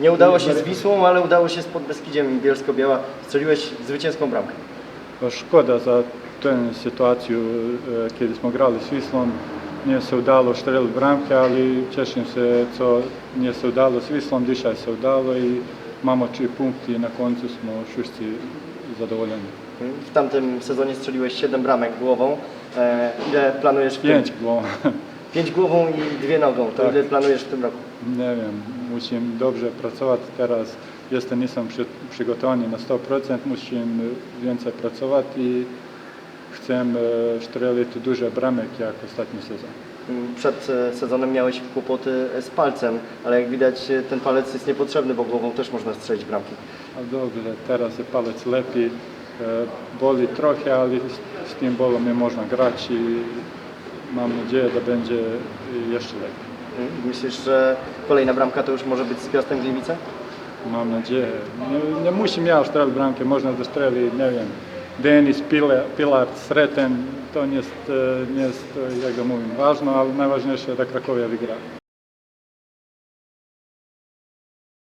Nie udało się z Wisłą, ale udało się z Podbeskidziem Bielsko-Biała. Strzeliłeś zwycięską bramkę. Pa Škoda za tę sytuaciju e, kiedy smo grali s Vislom. Nije se udalo štreliti bramke, ali češim se co nije se udalo s Vislom, dišaj se udalo i mamo tri punkti i na koncu smo šušci zadovoljeni. W tamtym sezonie strzeliłeś 7 bramek głową. E, ile planujesz w tym? Pięć głową. Pięć głową i dwie nogą. To Tak. ile planujesz w tym roku? Nie wiem, musim dobrze pracować teraz. Jeszcze nisam przy, przygotowany na 100%, musim więcej pracować i chcę e, strzeliti duże bramek jak ostatni sezon. Mm, Przed e, sezonem miałeś kłopoty z palcem, ale jak widać e, ten palec jest niepotrzebny, bo głową też można strzelić bramki. A dobrze, teraz palec lepi, e, boli trochę, ale z, z tym bolem je można grać i mam nadzieję, że będzie jeszcze lepiej. Mm, Myślisz, że kolejna bramka to już może być z Piastem Gliwice? Mam nadzieję. Nie, nie musim ja strzeliti bramke, można da streli, ne wiem, Denis, Pilar, Sreten, to nie jest, e, nie jest, e, jak ga mówim, važno, ali najvažnije je da Krakovia vygra.